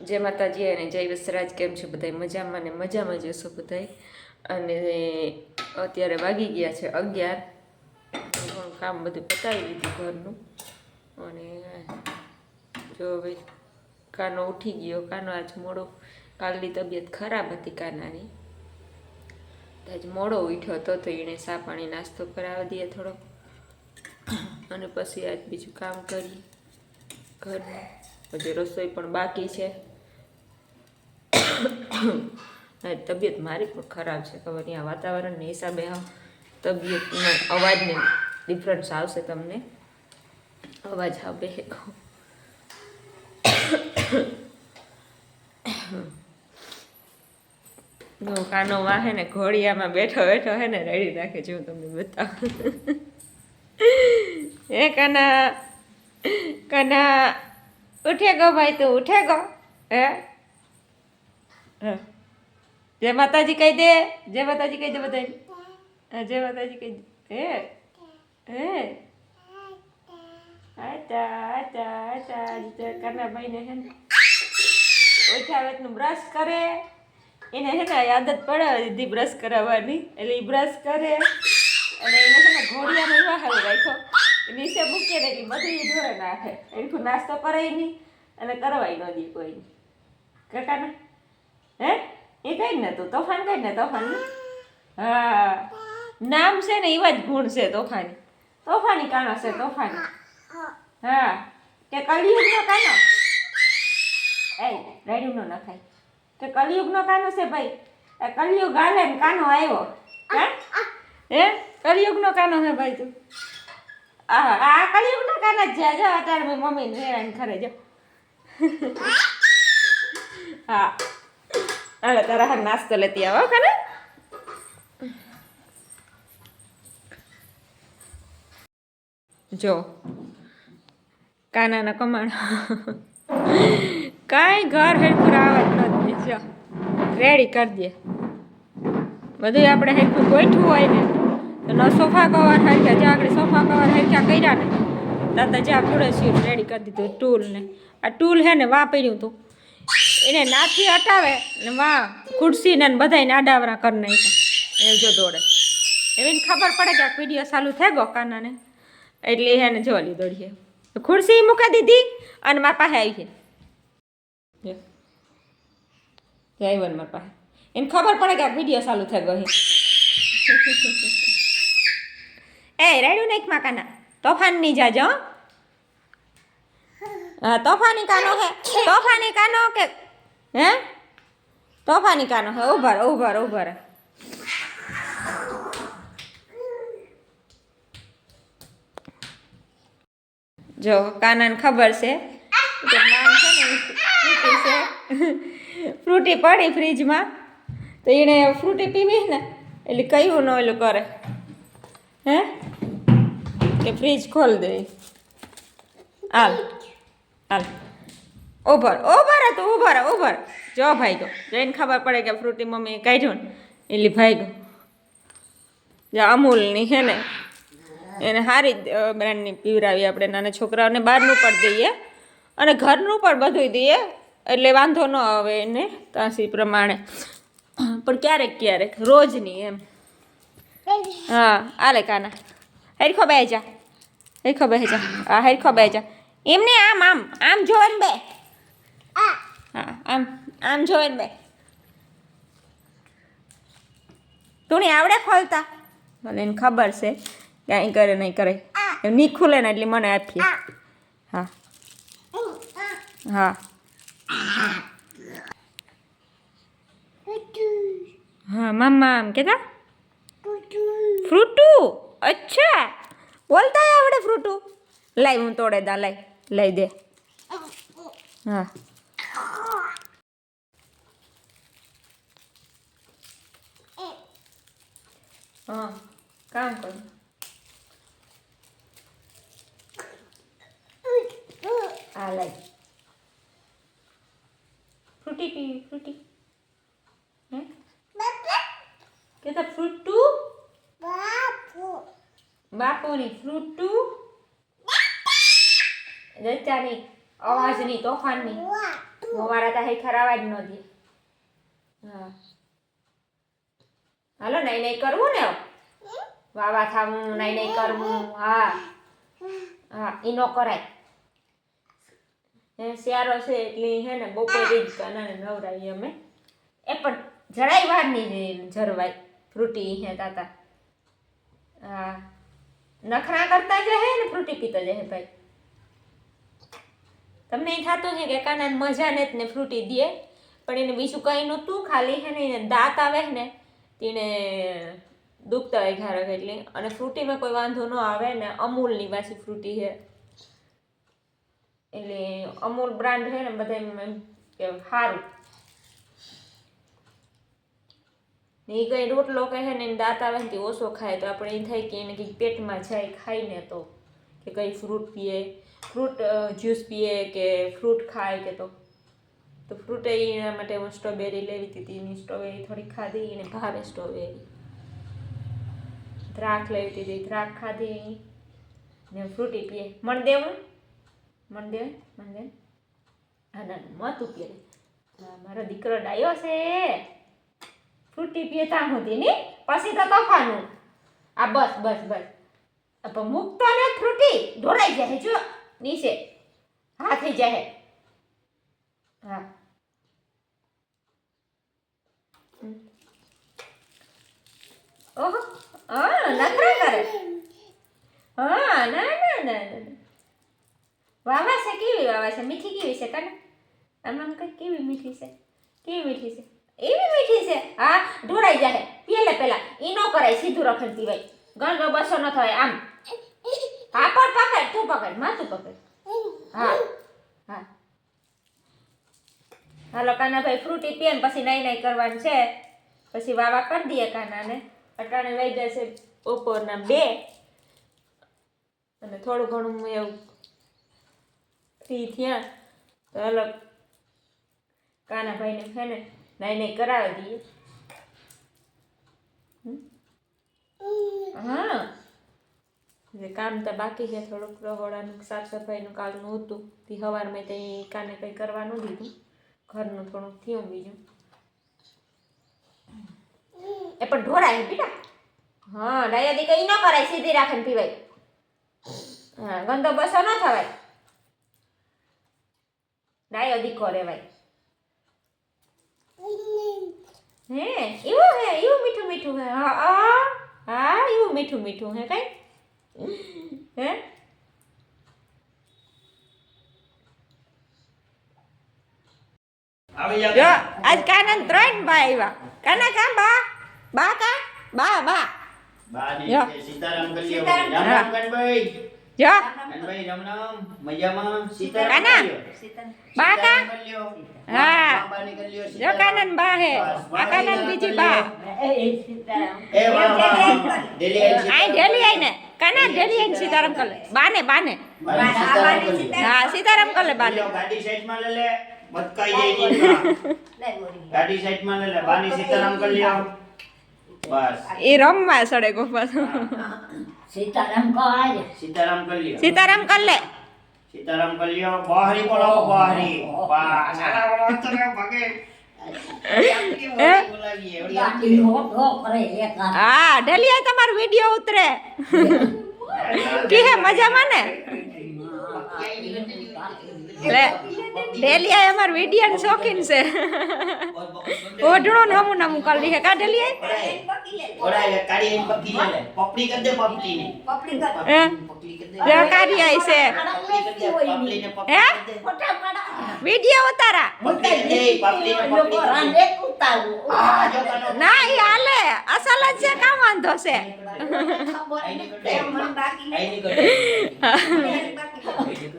જય માતાજી અને જય વસરાજ, કેમ છે બધા મજામાં ને મજામાં જશો બધા અને અત્યારે વાગી ગયા છે અગિયાર. ઘણું કામ બધું પતાવી દીધું ઘરનું. અને જો હવે કાનો ઉઠી ગયો. કાનો આજ મોડો, કાલની તબિયત ખરાબ હતી કાનાની. આજ મોડો ઉઠ્યો હતો તો એણે સા પાણી નાસ્તો કરાવી દઈએ થોડોક. અને પછી આજ બીજું કામ કરી ઘરનું. પછી રસોઈ પણ બાકી છે. તબિયત મારી પણ ખરાબ છે. ખબર આ વાતાવરણને હિસાબે તબિયતનો અવાજને ડિફરન્સ આવશે તમને. અવાજ આવે. કાનો વાહે ને, ઘોડિયામાં બેઠો બેઠો હે ને, રેડી રાખે છે, હું તમને બતાવું. હે કાના કાના, ઉઠે ગો ભાઈ તું, ઉઠે ગો. હા. જય માતાજી કહી દે, જય માતાજી કહી દે બધા જય માતાજી કહી દે. હે? હે? આટા આટા આટા જીતે કરના ભાઈને હે ને ઓછા વેતનું બ્રશ કરે. એને હે ને આદત પડે દીધી બ્રશ કરાવવાની. એટલે એ બ્રશ કરે. અને એને છે ને ઘોડિયાનો વાહલ નીચે મૂકીએ ને એટલે બધું નાખે. એનું નાસ્તો કરાય નહીં અને કરવાય ન દી કોઈ. કાકાને? હે? એ કઈ ને તું તોફાન કઈ ને તોફાન હા. નામ છે ને એવા જ ગુણ છે તોફાની. તોફાની કાનો છે, તોફાની. હા. કે કલિયુગનો કાનો? એ રેડ્યું ન નખાય કે કલિયુગનો કાનો છે ભાઈ? કલિયુગ હાલે ને કાનો આવ્યો. હે? હે? કલિયુગનો કાનો છે ભાઈ તું? આ આ કલિયુગનો કાનો જ છે. જો, અત્યારે મમ્મી હેરાન કરે, જો. હા. હાલે તારા હા નાસ્તો લેતી આવો કને જો કાનાના કમાણ કાંઈ ઘર હેરખું આવત નથી જો રેડી કરી દે બધું આપણે હેરખું ગોઠવું હોય ને તો ન સોફા કવર હરખ્યા જ્યાં આગળ સોફા કવર હરખ્યા કર્યા ને તાતા જ્યાં ખુરશીઓ રેડી કરી દીધું ટૂલ ને આ ટૂલ હે ને વાપર્યું હતું એને નાથી હટાવે ને માં ખુરશી ને બધાય આડાવરા કરી નાખ્યા. એ જો દોડે. એવીને ખબર પડે કે આ વીડિયો થઈ ગયો કાનાને. એટલે એને જોવાની દોડીએ ખુરશી મૂકી દીધી અને મારા પાસે આવી છે આવ્યો ને મારા પાસે. એને ખબર પડે કે આ વીડિયો ચાલુ થઈ ગયો એ, રેડ્યું માં કાના. તોફાન નહીં જાજો હો. તોફાની કાનો હે. તોફાની કાનો કે, હે? તોફાની કાનો હે. ઉભર ઉભર ઉભર જો, કાનાને ખબર છે ને ફ્રૂટી પડી ફ્રીજમાં. તો એણે ફ્રૂટી પીવી ને, એટલે કયું ન ઓલું કરે. હે? કે ફ્રીજ ખોલી દે. હાલ. હાલ. ઉભર ઉભર તું, ઉભર ઉભર. જો ભાઈ ગયો જઈને ખબર પડે કે ફ્રૂટી મમ્મી કાઢ્યો ને એટલે ભાઈ ગયો જે અમૂલની છે ને, એને સારી બ્રાન્ડની પીવરાવી આપણે નાના છોકરાઓને બહારનું પણ દઈએ અને ઘરનું પણ બધું દઈએ, એટલે વાંધો ન આવે એને તાસી પ્રમાણે. પણ ક્યારેક ક્યારેક, રોજની એમ. હા, આલે કાના. હેરખો બે જા. હેરખો બે જા. હા, હરખો બે એમને આમ આમ આમ જોવે ને બે. હા આમ આમ જોવે ને બે. તું આવડે ખોલતા? મને એને ખબર છે. ક્યાંય કરે નહીં કરે. એમ નહીં ખુલે ને એટલે મને આપીએ. હા. હા. હા મામા આમ કેતા? ફ્રૂટુ? અચ્છા. બોલતા આવડે ફ્રૂટુ? લાઈ હું તોડે દા લાઈ લઈ દે. હા. હા કામ કર. આ લાઈ. ફ્રૂટી પીવી ફ્રૂટી. હે કેતા ફ્રૂટુ? બાપુની ફ્રૂટુ રચાની અવાજની તોફાનની. મારા તા ખરાવા જ ન દે. હા. હાલો નહીં નહીં કરવું ને વાવા થાવું નહીં નહીં કરવું, હા. હા, ઈ ન કરાય. શિયાળો છે એટલે હે ને બપોરે જ કાનાને નવરાવીએ અમે. એ પણ જરાય વાર નહીં જરવાય. ફ્રૂટી હે તાતા. હા. નખરા કરતા જ હે ને, ફ્રૂટી પીતા જ હે ભાઈ? તમને એ થતું છે કે કાનાને મજા ને ને ફ્રૂટી દે, પણ એને બીજું કંઈ નહોતું, ખાલી હે ને એને દાંત આવે ને તેને દુખતા હોય ઘારક એટલે. અને ફ્રૂટીમાં કોઈ વાંધો ન આવે ને, અમૂલની પાછી ફ્રૂટી છે એટલે અમૂલ બ્રાન્ડ છે ને બધા એમ કે સારું ને એ કંઈ રોટલો કહે ને, એને દાંત આવે ને ઓછો ખાય, તો આપણે એ થાય કે એને કંઈક પેટમાં જાય ખાઈને તો, કે કંઈ ફ્રૂટ પીએ. ફ્રૂટ જ્યુસ પીએ કે ફ્રૂટ ખાય કે તો. તો ફ્રૂટ એના માટે હું સ્ટ્રોબેરી લેવી હતી એની સ્ટ્રોબેરી થોડી ખાધી એને ભાવે સ્ટ્રોબેરી. દ્રાક્ષ લેવી હતી દ્રાક્ષ ખાધી ને ફ્રૂટી પીએ. મણ દેવું? મણ દે મણ દે હા ના મત પીએ મારો દીકરો ડાયો છે. ફ્રૂટી પીએ ત્યાં સુધી ને? પછી તો તોફાનું. આ બસ બસ બસ. મૂકતો ને ફ્રૂટી. ઢોળાઈ જાય જો નીચે. હા થઈ જાય હા. ઓહો. હા, નખરા કરે. હા, ના ના ના વાવા છે, કેવી વાવા મીઠી કેવી છે કને આમાં કઈ કેવી મીઠી છે? કેવી મીઠી છે? એવી મીઠી છે? હા, ઢોળાઈ જાય પેલા પેલા ઈ નો કરાય, સીધું રખડતી હોય. ગણગો બસો ન થાય, આમ. હા, પણ પકડ, તું પકડ માથું પકડ. હા હા. હાલો કાનાભાઈ ફ્રૂટી પીએ ને પછી નાઈ નાઈ કરવાનું છે. પછી વાવા કરી દઈએ કાનાને. અટાણે વહી જશે બપોરના બે. અને થોડું ઘણું એવું ફ્રી થયા. તો હાલો, કાનાભાઈને છે ને નાઈ નાઈ કરાવી દઈએ. હા. જે કામ તો બાકી છે થોડુંક રહોડાનું સાફ સફાઈનું કાલનું હતું. તે સવારમાં તે કાને કંઈ કરવાનું દીધું. ઘરનું થોડુંક થયું બીજું. એ પણ ઢોળાય બેટા. હા ડાયા દી કઈ ન કરાય સીધી રાખીને પીવાય. હા ગંદો બસો ન થવાય. ડાયો દીકો રેવાય. હે એવું હે એવું મીઠું મીઠું હે. હા હા હા એવું મીઠું મીઠું હે કઈ? હે? જો આજ કાનન ત્રણ બા આવ્યા કાના કા? બા બા. કા? બા બા બીજી બા. કાના આઈ સીતારામ કલે? બાને બાને. હા સીતારામ કલે બાને. ગાડી સાઈડમાં લે લે મતકાઈ જાય ની ગાડી સાઈડમાં લે લે બાની સીતારામ કલે લ્યો. બસ. એ રમવા સડે ગોપાલ સીતારામ કહે સીતારામ કલે લ્યો. સીતારામ કલે. સીતારામ કલે લ્યો. બહારી બોલાવો બહારી. બા સારા બોલાવો તો ભાગે. હે? બોલાવીએ એવડી ગાડી હો હો કરે એક હાથ. હા ઢલિયા આઈ તમારો વીડિયો ઉતરે. કે હે મજામાં ને? આઈ અમાર વિડિયો શોખીન છે. ઓઢણો ને હમું નમું હે કા આઈ ઓરા એ પકડી લે લે. પપડી દે પપડી ને હે? પકડી કરી દે. કાઢી આઈ છે. હે? કરી દે ફોટા પાડા. વિડિયો ઉતારા ને જો કાનો ઈ હાલે અસલ જ છે કામ વાંધો છે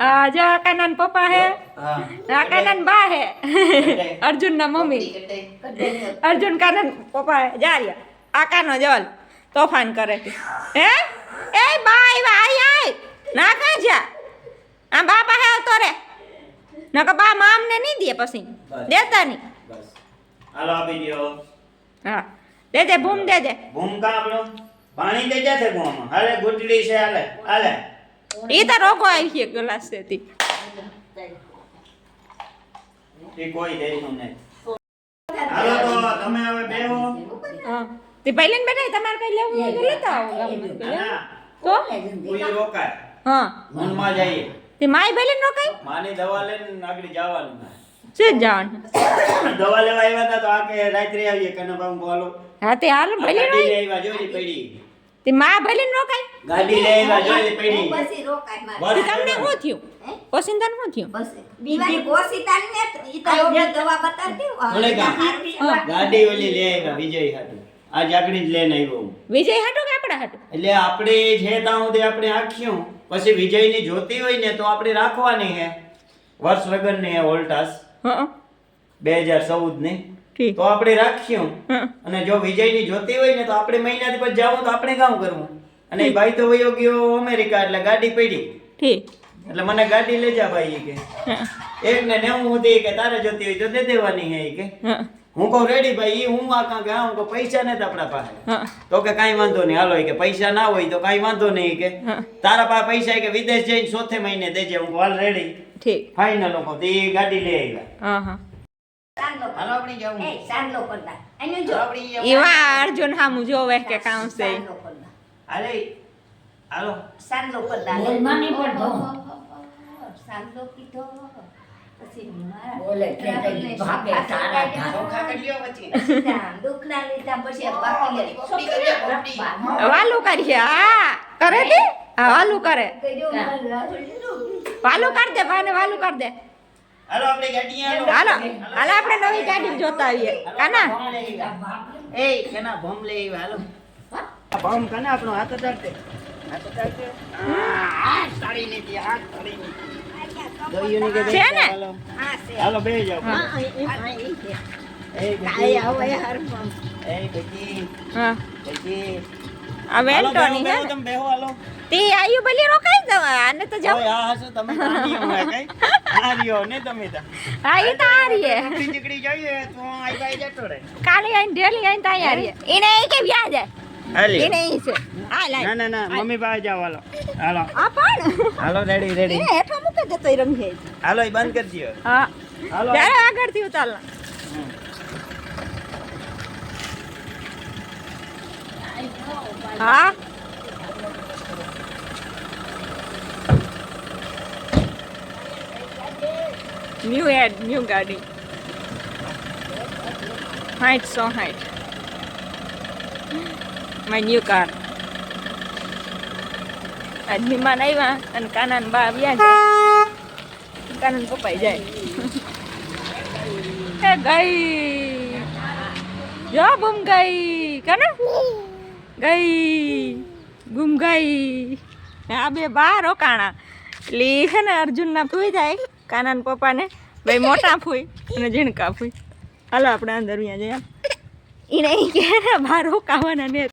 આ જો કાનાન પપ્પા હે હા આ બા હે અર્જુન ના મમ્મી અર્જુન કાનન પપ્પા જા રહ્યા આ કાનો તોફાન કરે હે એ બા આવ્યા આય આય ના કાં જા આ બા પાસે આવતો રે નકર બા મામને નહીં દે પછી. દેતા નહીં. બસ. હાલો આપી દ્યો. હા. દે દે ભૂમ દે દે ભૂમકા આપણો પાણી દે છે ભૂમ હાલે ગુટડી છે હાલે. હાલે. ઈ તો રોગો આવી છે ગ્લાસ તી એ કોઈ દેશું નહીં. હાલો તો તમે હવે બેહો. હા. તે પહેલે ને બેઠા તમારે કઈ લેવું હોય તો લેતા આવો. ગામમાંથી લઈ આવો. ના. તો? કોઈ રોકાય. હા. મનમાં જઈએ. તે માય પહેલે નો કઈ માની દવા લઈને આગળ જવાનું છે જવાનું? દવા લેવા આવ્યા હતા તો આ કે રાત્રે આવીએ કને બામ બોલો. હા તે હાલ ભલે નો આવ્યા જોઈ પડી. તે માં ભલે નો કઈ ગાડી લઈ આવ્યા જોઈ પડી. પછી રોકાય મારે. તમને શું થયું? પોસિંદાને શું થયું? બસ. બીજી ઓશિતાને ને ઈ તો દવા બતાવતી. ગાડી. ઓલી લઈ આવ્યા વિજય હાટુ. આ જાગડી જ લઈને આવ્યો વિજય હાટુ કે આપડા હાટુ? એટલે આપણે જે ત્યાં તે આપણે આખ્યું. પછી વિજયની જોતી હોય ને તો આપણે રાખવાની હે વર્ષ લગનની હે ઓલ્ટાસ બે હજાર ચૌદની તો આપણે રાખ્યું અને જો વિજયની જોતી હોય ને તો આપણે મહિનાથી પછી જાવું તો આપણે કામ કરવું. અને ભાઈ તો વયો ગયો અમેરિકા એટલે ગાડી પડી. એટલે મને ગાડી લઈ જા ભાઈ કે. એક ને નેવું સુધી કે તારે જોતી હોય તો દે દેવાની હે કે. હા કહું રેડી ભાઈ ઈ હું આ કાં કે હા હું કહું પૈસા નથી આપણા પાસે. તો કે કાંઈ વાંધો નહીં હાલો કે પૈસા ના હોય તો કાંઈ વાંધો નહીં કે. તારા પાસે પૈસા કે વિદેશ જઈને ચોથે મહિને દેજે હું હાલ રેડી ઠીક. ફાઇનલ લોકો તે ઈ ગાડી લઈ આવ્યા. હાલો કે બોલે ભાગે તારા. પછી લીધા પછી બાકી વાલું કરીએ હા. કરે તે? હા વાલું કરે. વાલું કર દે ભાને વાલું કર દે. હાલો આપણે હાલો. હાલો આપણે નવી ગાડી જોતા આવીએ. કાના? એ કેના ભમ લે હાલો. ભમ કને આપણો હાથ ચાલતે હાથ ચાલતે આ સાડી નીતિ હાથ સાડી નીતિ કે છે ને? હાલો બે જાઓ. કાલે આઈને ડેલી આઈને ત્યાં આ રહીએ એને કે વ્યાજ એને છે. ના. ના ના મમ્મી પાસે જાવ હાલો. હાલો. આ પણ. હાલો રેડી રેડી એ હેઠો મૂકે જતો ઈ રમીએ હાલો એ બંધ કરી દીયો. હા. હાલો. ત્યારે આગળથી ઉતાર હા. ન્યુ એડ ન્યુ ગાડી. Height so height my new car આજ મહેમાન આવ્યા અને કાનાન બા આવ્યા છે. કાનાન પપ્પાઈ જાય. એ ગઈ. જો ગુમ ગઈ. કને? ગઈ. ગુમ ગઈ. આ બે બા રોકાણા એટલે છે ને અર્જુનના ફૂઈ જાય. કાના પપ્પાને ભાઈ મોટા ફૂઈ અને ઝીણકા ફૂઈ. હાલો આપણે અંદર અહીંયા જઈએ. એને કે બહાર રોકાવાના ને